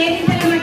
¿Qué dice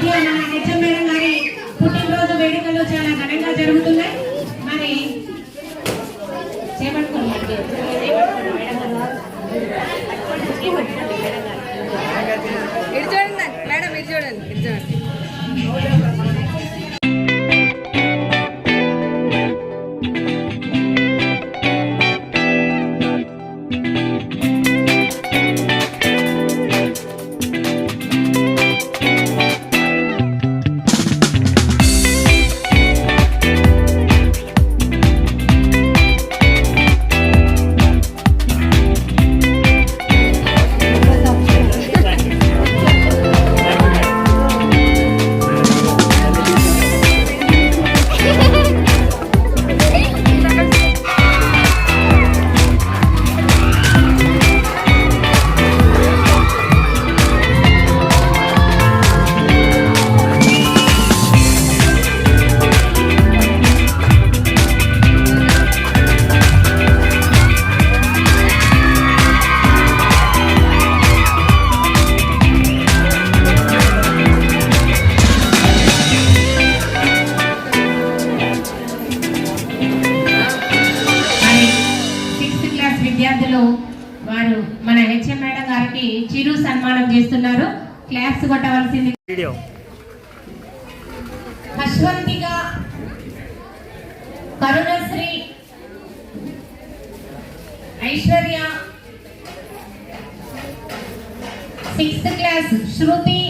sixth class శృతి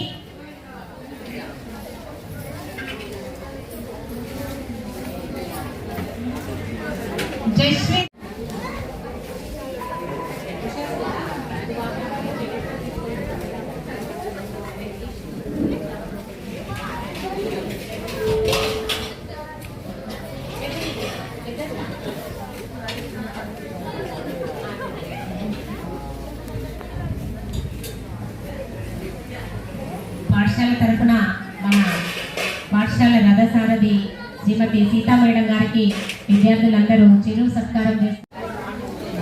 రథసారథి శ్రీమతి Seetha madam garu విద్యార్థులందరూ చిరు సత్కారం చేస్తారు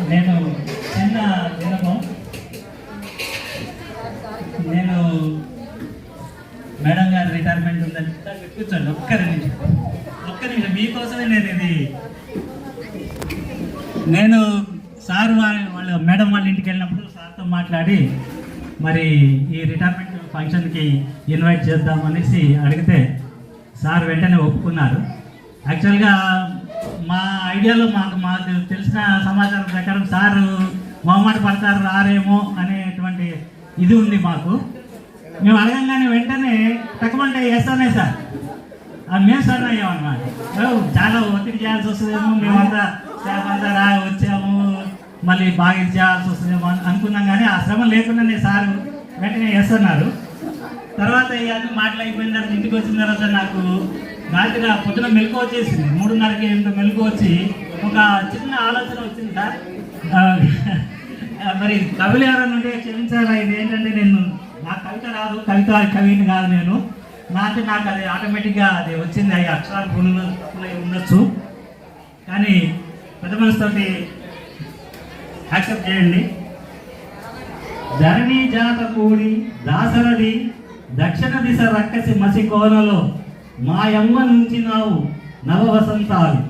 నేను చిన్న వినపం నేను మేడం గారి రిటైర్మెంట్ ఉందని కూర్చోండి ఒక్క నిమిషం. ఒక్క నిమిషం. మీకోసమే నేను ఇది నేను సార్ వాళ్ళ వాళ్ళ మేడం వాళ్ళ ఇంటికి వెళ్ళినప్పుడు సార్తో మాట్లాడి మరి ఈ రిటైర్మెంట్ ఫంక్షన్కి ఇన్వైట్ చేద్దామనేసి అడిగితే సార్ వెంటనే ఒప్పుకున్నారు. యాక్చువల్గా మా ఐడియాలో మాకు మాకు తెలిసిన సమాచారం ప్రకారం సార్ మొహమాట పడతారు రారేమో అనేటువంటి ఇది ఉంది మాకు. మేము అడగంగానే వెంటనే తక్కువంటే వేస్తానే సార్. మేము సార్ అయ్యామన్నమాట. చాలా ఒత్తిడి చేయాల్సి వస్తుందేమో మేమంతా స్టాఫ్ అంతా రా వచ్చాము మళ్ళీ బాగా చేయాల్సి వస్తుందేమో అని అనుకున్నాం కానీ ఆ శ్రమ లేకుండానే సార్ వెంటనే వేస్తున్నారు తర్వాత ఇవన్నీ మాటలు అయిపోయిన తర్వాత ఇంటికి వచ్చిన తర్వాత నాకు రాత్రి పొద్దున మెలకు వచ్చేసింది. మూడున్నరకి ఎనిమిది మెలకు వచ్చి ఒక చిన్న ఆలోచన వచ్చింది సార్. మరి కవులు ఎవరైనా ఉంటే క్షమించాలా ఇది ఏంటంటే నేను నా కవిత రాదు కవిత కవిని కాదు నేను. నాకు నాకు అది ఆటోమేటిక్గా అది వచ్చింది అవి అక్షరాలు పులులు ఉండొచ్చు. కానీ పెద్ద మనసుతోటి యాక్సెప్ట్ చేయండి. ధరణి జాత కూడి దాసరది దక్షిణ దిశ రక్కసి మసి కోనలో మాయమ్మ నుంచినావు నవ వసంతాలు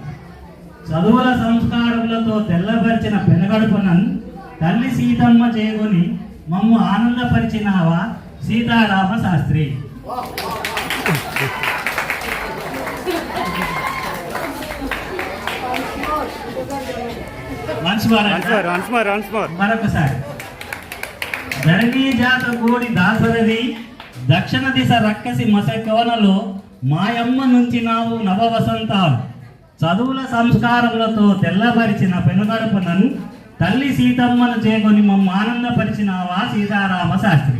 చదువుల సంస్కారములతో తెల్లబరిచిన పెనగడుపునన్ తల్లి సీతమ్మ చేకొని మమ్ము ఆనందపరిచినావా సీతారామ శాస్త్రి. మరొకసారి. ధరణీ జాత గోడి దాసరది దక్షిణ దిశ రక్కసి మసకోనలో మాయమ్మ నుంచి నావు నవ చదువుల సంస్కారములతో తెల్లపరిచిన పెనుగడుపునను తల్లి సీతమ్మను చేకొని మమ్మ ఆనందపరిచినావా సీతారామ శాస్త్రి.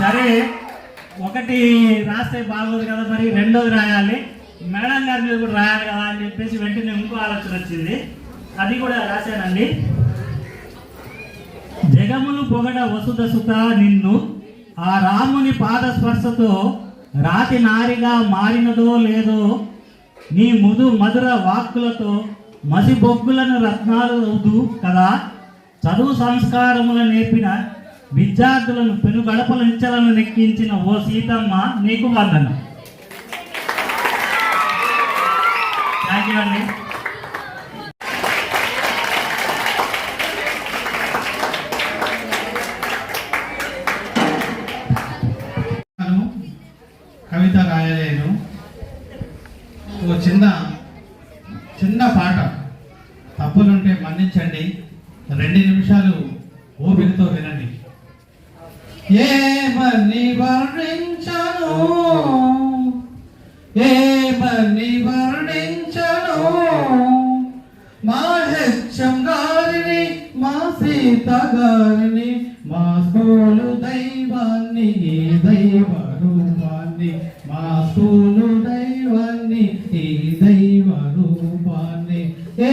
సరే ఒకటి రాస్తే బాగోదు కదా మరి రెండోది రాయాలి. మేడం గారి మీద కూడా రాయాలి కదా అని చెప్పేసి వెంటనే ఇంకో ఆలోచన వచ్చింది. అది కూడా రాశానండి. జగములు పొగడ వసుదసుత నిన్ను ఆ రాముని పాద స్పర్శతో రాతి నారిగా మారినదో లేదో నీ ముదు మధుర వాక్కులతో మసి బొగ్గులను రత్నాలు అవుతూ కదా చదువు సంస్కారములు నేర్పిన విద్యార్థులను పెనుగడపల నిచ్చలను నెక్కించిన ఓ సీతమ్మ నీకు వందన. థ్యాంక్ యూ అండి. దైవాన్ని ఈ దైవ రూపాన్ని. ఏ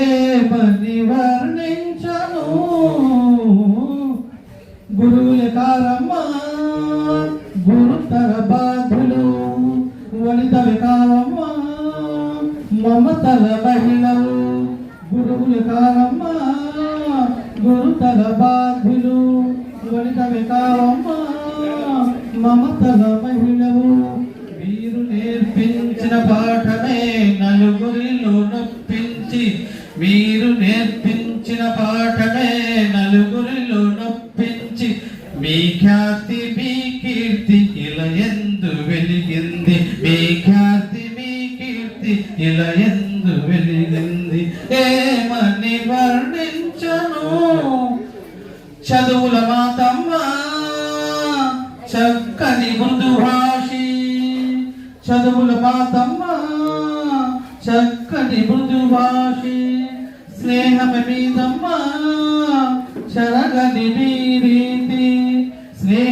నేర్పించిన పాఠమే నలుగురిలో నొప్పించి మీ ఖ్యాతి మీ కీర్తి ఇలా ఎందు వెలిగింది. మీ ఖ్యాతి మీ కీర్తి ఇలా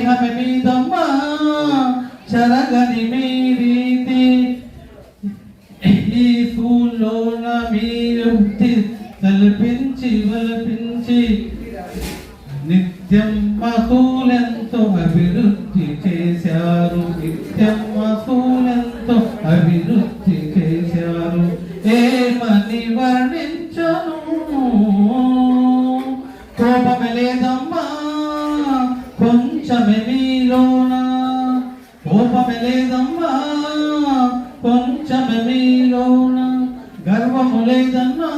దేహమే మీదమ్మా చరగని మీ రీతి. ఈ సూల్లోన మీరు కల్పించి వల్పించి నిత్యం మహూలెంతో అభివృద్ధి చేశారు నిత్యం. లేదన్నా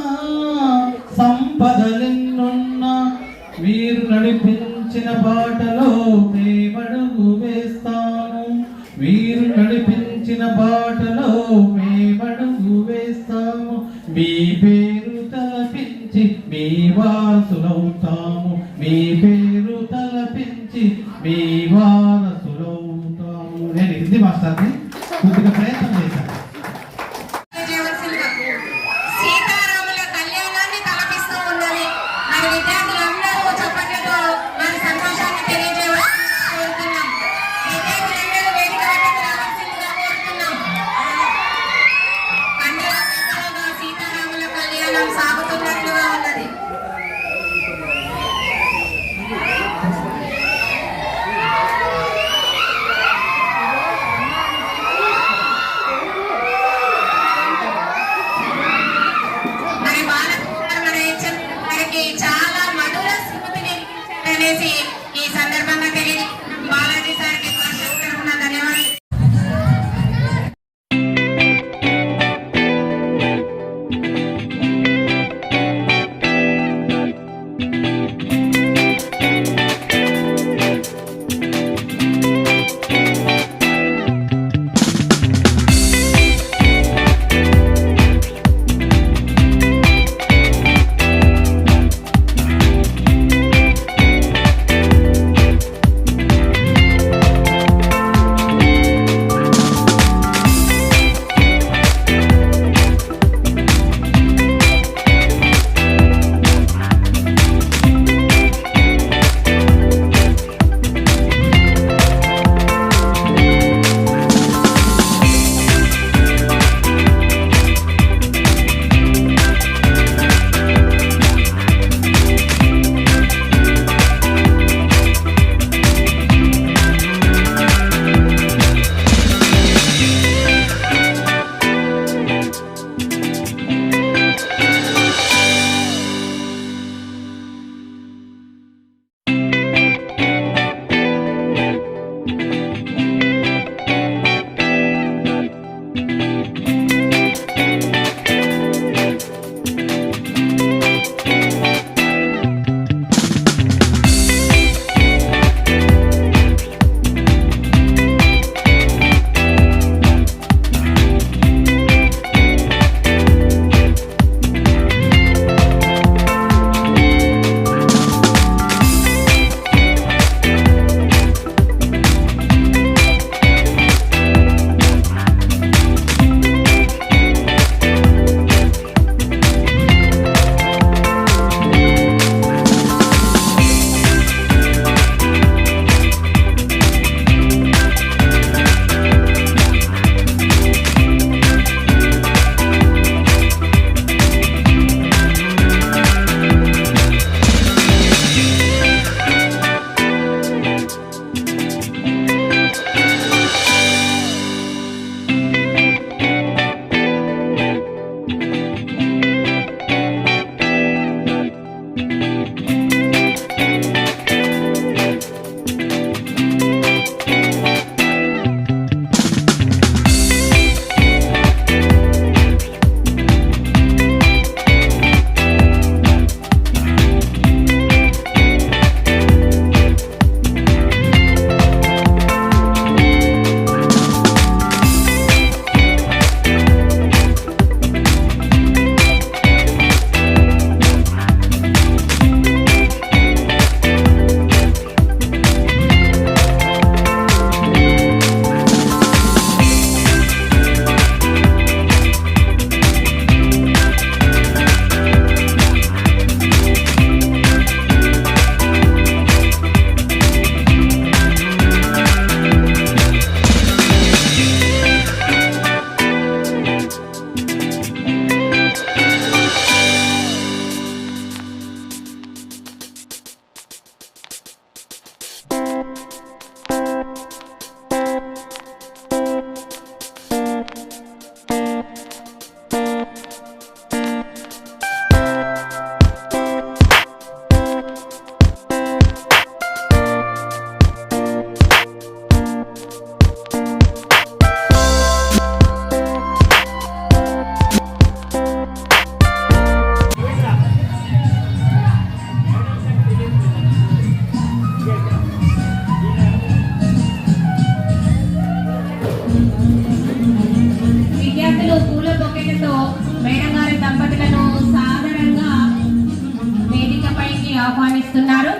ఆహ్వానిస్తున్నారు.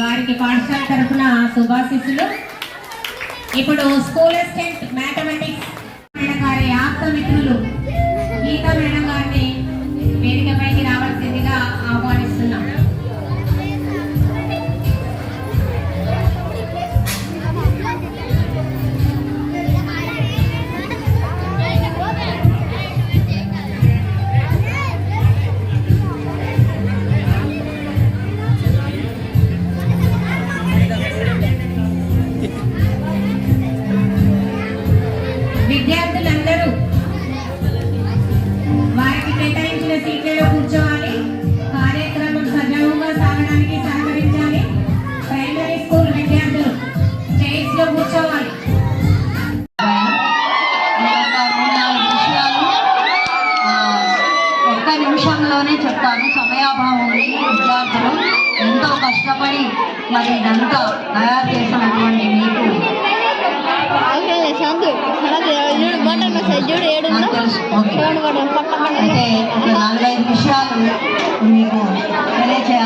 వారికి పాఠశాల తరఫున శుభాశిస్సులు. ఇప్పుడు స్కూల్ అసిస్టెంట్ మ్యాథమెటిక్స్ మేడం గారి ఆప్త మిత్రులు గీతా మేడం గారిని మరి ఇదంతా తయారు చేసినటువంటి మీకు అయితే నాలుగైదు విషయాలు మీకు తెలియచేయాలి